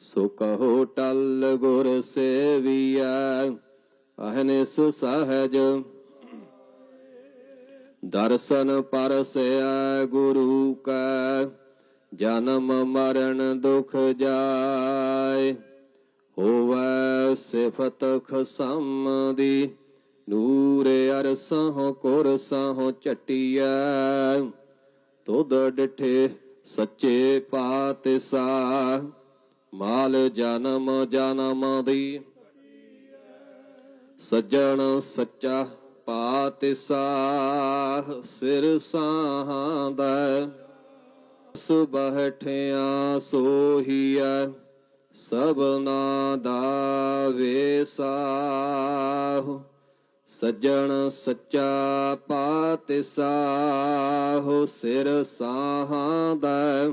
ਸੋ ਕਹੋ ਟਲ ਗੁਰ ਸੇਵੀਐ ਅਹਨਿਸ ਸਹਜ। ਦਰਸ਼ਨ ਪਰਸੈ ਗੁਰੂ ਕੈ, ਜਨਮ ਮਰਨ ਦੁਖ ਜਾਏ। ਹੋਵੈ ਸਿਫਤ ਖਸਮ ਦੀ ਨੂਰ ਅਰਸਹੁ ਕੁਰਸਹੁ ਚਟਿਐ ਤੁਧ ਡਿਠੇ ਸੱਚੇ ਪਾਤਸਾ ਮਾਲ ਜਨਮ ਜਨਮ ਦੀ। ਸੱਜਣ ਸੱਚਾ ਪਾਤਸਾ ਸਿਰ ਸਾਹਾਂਦਾ। ਸੁਬਹਿਠਿਆ ਸੋਹੀਐ ਸਭਨਾ ਦਾ ਵੇਸਾਹੁ ਸੱਜਣ ਸੱਚਾ ਪਾਤਿਸਾਹੁ ਸਿਰ ਸਾਹਾਂਦਾ।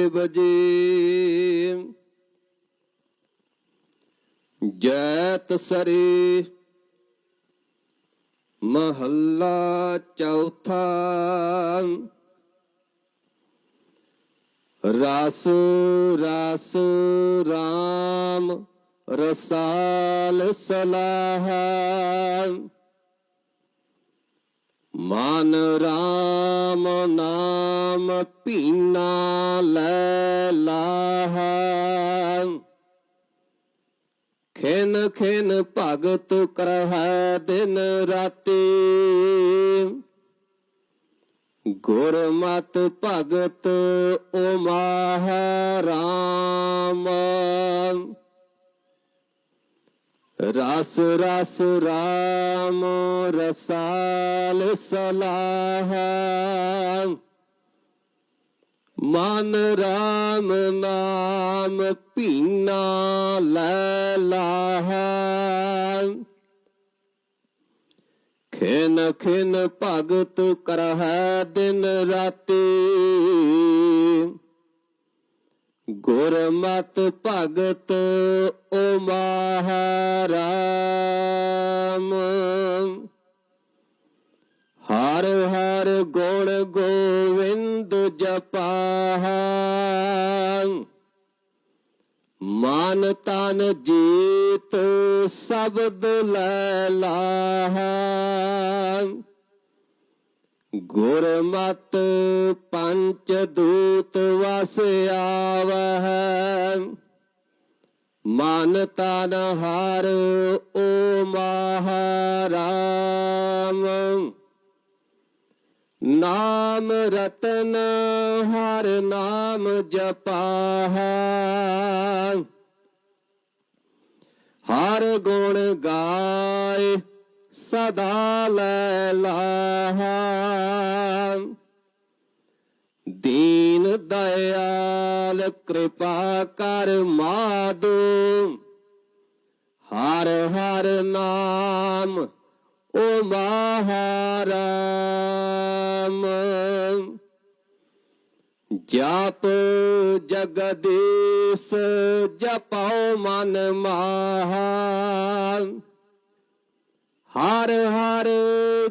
ਸਾਹਿਬ ਜੈਤ ਸਰੀ ਮਹੱਲਾ ਚੌਥਾ। ਰਸ ਰਸ RAM ਰਸਾਲ ਸਲਾਹ। ਮਨ ਰਾਮ ਨਾਮ ਪੀਨਾ ਲੈ ਲਾਹ। ਖਿਨ ਖਿਨ ਭਗਤ ਕਰਹਿ ਦਿਨ ਰਾਤੀ। ਗੁਰਮਤ ਭਗਤ ਉਮਾਹ ਰਾਮ। ਰਸ ਰਸ ਰਾਮ। ਰਸਾਲ ਸਲਾਹ ਮਨ ਰਾਮ ਨਾਮ ਪੀਨਾ ਲੈ ਲਾਹ ਖਿਨ ਖਿਨ ਭਗਤ ਕਰਹਿ ਦਿਨ ਰਾਤੀ ਗੁਰਮਤ ਭਗਤ ਓ ਮਹਾਰਾਮ ਹਰ ਹਰ ਗੁਣ ਗੋਵਿੰਦ ਜਪਾਹ। ਮਨ ਤਨ ਜੀਤ ਸ਼ਬਦ ਲੈ ਲਾਹ। ਗੁਰਮਤ ਪੰਚ ਦੂਤ ਵਸ ਆਵਹਿ। ਮਨ ਤਨ ਹਰ ਓ ਮਹਾਰਾਮ ਨਾਮ ਰਤਨ ਹਰ ਨਾਮ ਜਪਾਹ ਹਰ ਗੁਣ ਗਾਏ ਸਦਾ ਲੈ ਲਾਹ ਦੀਨ ਦਇਆਲ ਕਿਰਪਾ ਕਰ ਮਾਦੋ। ਹਰ ਹਰ ਨਾਮ ਓ ਮਹਾਰਾਮ ਜਪ ਜਗਦੀਸ਼ ਜਪਉ ਮਨ ਮਾਹਾ ਹਰ ਹਰ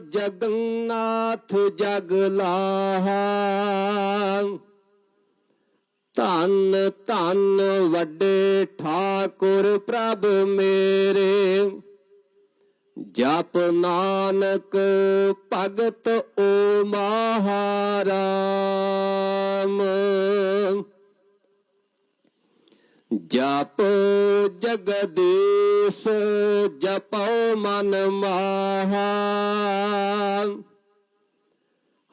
ਜਗਨਨਾਥ ਜਗ ਲਾਹਾ ਧੰਨ ਧੰਨ ਵੱਡੇ ਠਾਕੁਰ ਪ੍ਰਭ ਮੇਰੇ। ਜਪ ਨਾਨਕ ਭਗਤ ਓ ਮਹਾਰਾਮ। ਜਪ ਜਗਦੀਸ਼ ਜਪਉ ਮਨ ਮਾਹਾ।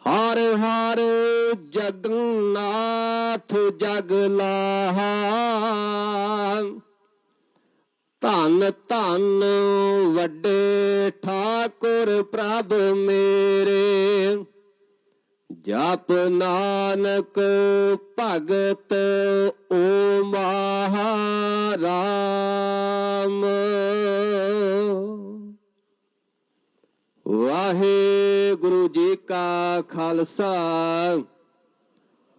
ਹਰ ਹਰ ਜਗਨਨਾਥ ਜਗਲਾਹਾ ਧੰਨ ਧੰਨ ਵੱਡੇ ਠਾਕੁਰ ਪ੍ਰਭ ਮੇਰੇ। ਜਪ ਨਾਨਕ ਭਗਤ ਓ ਮਹਾਰਾਮ। ਵਾਹਿਗੁਰੂ ਜੀ ਕਾ ਖਾਲਸਾ।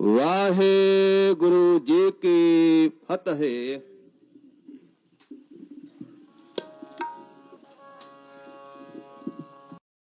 ਵਾਹਿਗੁਰੂ ਜੀ ਕੀ ਫਤਿਹ।